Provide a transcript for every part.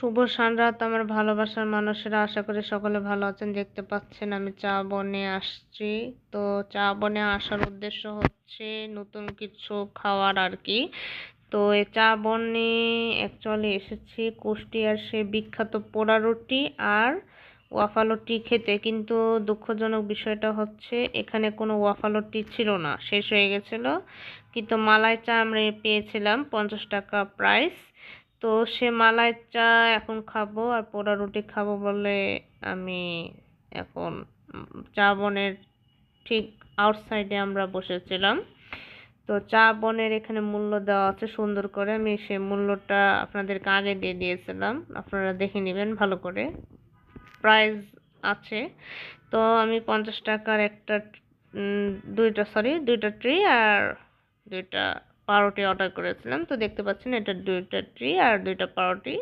শুভ সানরাত, আমার ভালোবাসার মানুষেরা। আশা করি সকলে ভালো আছেন, দেখতে পাচ্ছেন আমি চা বনে আসছি। তো চা বনে আসার উদ্দেশ্য হচ্ছে নতুন কিছু খাওয়ার আর কি। তো এই চা বনে অ্যাকচুয়ালি এসেছি কুষ্টিয়ার সে বিখ্যাত পোড়া রুটি আর ওয়াফালটি খেতে। কিন্তু দুঃখজনক বিষয়টা হচ্ছে এখানে কোনো ওয়াফালটি ছিল না, শেষ হয়ে গেছিল। কিন্তু মালাই চা আমরা পেয়েছিলাম পঞ্চাশ টাকা প্রাইস তো সে মালাই চা এখন খাব আর পোড়া রুটি খাব বলে আমি এখন চা বনের ঠিক আউটসাইডে আমরা বসেছিলাম। তো চা বনের এখানে মূল্য দেওয়া আছে সুন্দর করে। আমি সে মূল্যটা আপনাদেরকে আগে দিয়ে দিয়েছিলাম। আপনারা দেখে নেবেন ভালো করে। প্রাইস আছে। তো আমি পঞ্চাশ টাকার একটা দুইটা সরি দুইটা ট্রি আর দুইটা পাউরুটি অর্ডার করেছিলাম। তো দেখতে পাচ্ছেন এটা দুইটা ট্রি আর দুইটা পাউরুটি।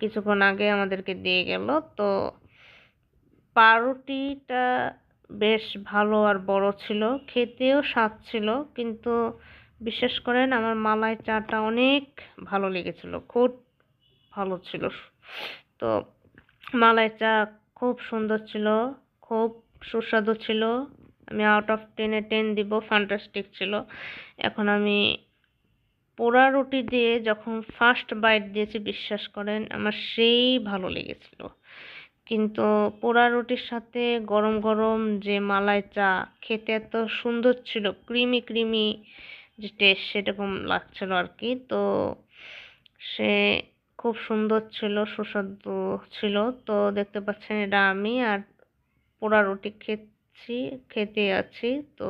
কিছুক্ষণ আগে আমাদেরকে দিয়ে গেল। তো পাউরুটিটা বেশ ভালো আর বড় ছিল। খেতেও স্বাদ ছিল। কিন্তু বিশেষ করেন আমার মালাই চাটা অনেক ভালো লেগেছিল। খুব ভালো ছিল। তো মালাই চা খুব সুন্দর ছিল। খুব সুস্বাদু ছিল। আমি আউট অফ টেনে টেন দিব ফ্যান্টাস্টিক ছিল। এখন আমি পোড়া রুটি দিয়ে যখন ফার্স্ট বাইট দিয়েছি, বিশ্বাস করেন, আমার সেই ভালো লেগেছিল। কিন্তু পোড়া রুটির সাথে গরম গরম যে মালাই চা খেতে এত সুন্দর ছিল ক্রিমি ক্রিমি যে টেস্ট সেরকম লাগছিল আর কি তো সে খুব সুন্দর ছিল, সুস্বাদু ছিল। তো দেখতে পাচ্ছেন, এটা আমি আর পোড়া রুটি খেয়েছি খেতে আছি। তো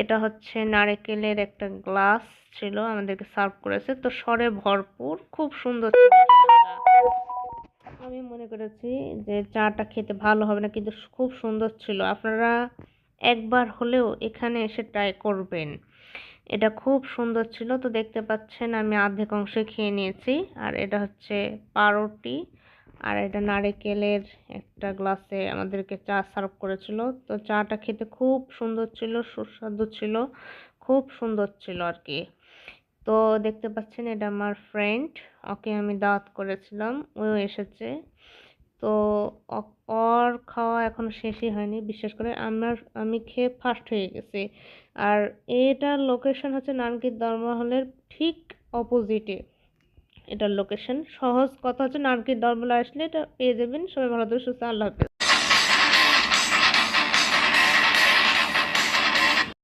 এটা হচ্ছে নারকেলের একটা গ্লাস ছিল, আমাদেরকে সার্ভ করেছে। তো সরে ভরপুর, খুব সুন্দর ছিল আমি মনে করেছি যে চাটা খেতে ভালো হবে না, কিন্তু খুব সুন্দর ছিল। আপনারা একবার হলেও এখানে এসে ট্রাই করবেন। এটা খুব সুন্দর ছিল। তো দেখতে পাচ্ছেন, আমি অর্ধেক অংশ খেয়ে নিয়েছি। আর এটা হচ্ছে পাউরুটি আর এটা নারিকেলের একটা গ্লাসে আমাদেরকে চা সার্ভ করেছিল। তো চাটা খেতে খুব সুন্দর ছিল, সুস্বাদু ছিল, খুব সুন্দর ছিল আর কি। তো দেখতে পাচ্ছেন এটা আমার ফ্রেন্ড ওকে আমি দাওয়াত করেছিলাম, ও এসেছে। তো ওর খাওয়া এখনও শেষই হয়নি, বিশেষ করে আমার, আমি খেয়ে ফার্স্ট হয়ে গেছি। আর এটার লোকেশন হচ্ছে নানকির হলের ঠিক অপোজিটে এটার লোকেশন সহজ কথা হচ্ছে নারকেল দরবলা আসলে এটা পেয়ে যাবেন। সবাই ভালো থাকুন সুস্থ আল্লাহ হাফেজ।